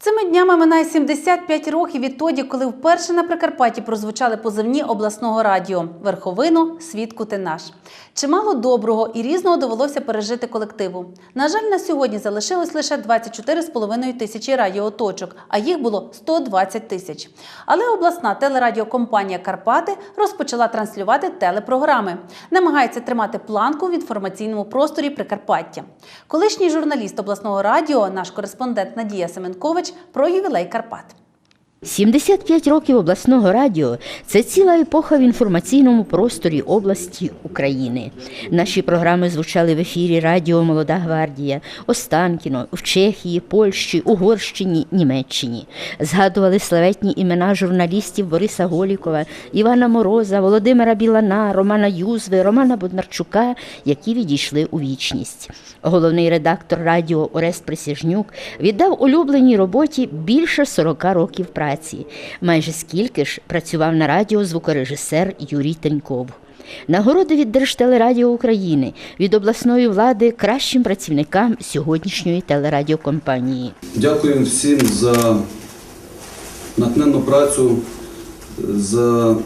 つ днями минає 75 років відтоді, коли вперше на Прикарпатті прозвучали позивні обласного радіо Верховину, свідку ти наш. Чимало доброго і різного довелося пережити колективу. На жаль, на сьогодні залишилось лише 24,5 тисячі радіоточок, а їх було 120 тисяч. Але обласна телерадіокомпанія Карпати розпочала транслювати телепрограми, намагається тримати планку в інформаційному просторі Прикарпаття. Колишній журналіст обласного радіо, наш кореспондент Надія Семенкович, про ювілей Карпат. 75 років обласного радіо це ціла епоха в інформаційному просторі області України. Наші програми звучали в ефірі Радіо Молода Гвардія, Останкіно, в Чехії, Польщі, Угорщині, Німеччині. Згадували славетні імена журналістів Бориса Голікова, Івана Мороза, Володимира Білана, Романа Юзви, Романа Боднарчука, які відійшли у вічність. Головний редактор радіо Орест Присяжнюк віддав улюбленій роботі більше 40 років праці. Майже скільки ж працював на радіо звукорежисер Юрій Теньков. Нагороди від Держтелерадіо України від обласної влади кращим працівникам сьогоднішньої телерадіокомпанії. Дякуємо всім за натхненну працю, за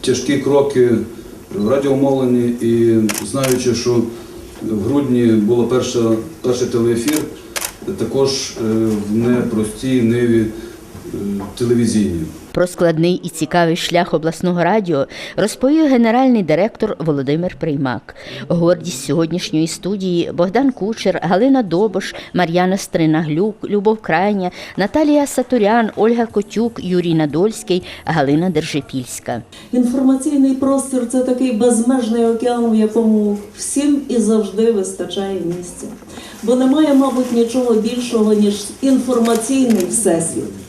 тяжкі кроки в радіомовленні і знаючи, що в грудні перше, перший телеефір, також е, в непростій ниві телевізійній. Про складний і цікавий шлях обласного радіо розповів генеральний директор Володимир Приймак. Гордість сьогоднішньої студії Богдан Кучер, Галина Добош, Мар'яна Стринаглюк, Любов Крайня, Наталія Сатурян, Ольга Котюк, Юрій Надольський, Галина Держипільська. Інформаційний простір це такий безмежний океан, в якому всім і завжди вистачає місця. Бо немає, мабуть, нічого більшого, ніж інформаційний всесвіт.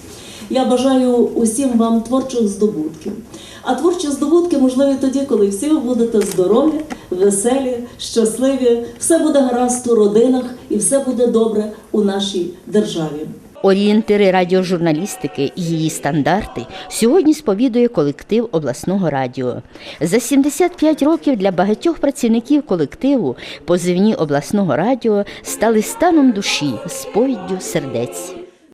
Я бажаю усім вам творчих здобутків. А творчі здобутки можливі тоді, коли всі ви будете здорові, веселі, щасливі, все буде гаразд у родинах і все буде добре у нашій державі. Орієнтири радіожурналістики і її стандарти сьогодні сповідує колектив обласного радіо. За 75 років для багатьох працівників колективу позивні обласного радіо стали станом душі, сповіддю сердець.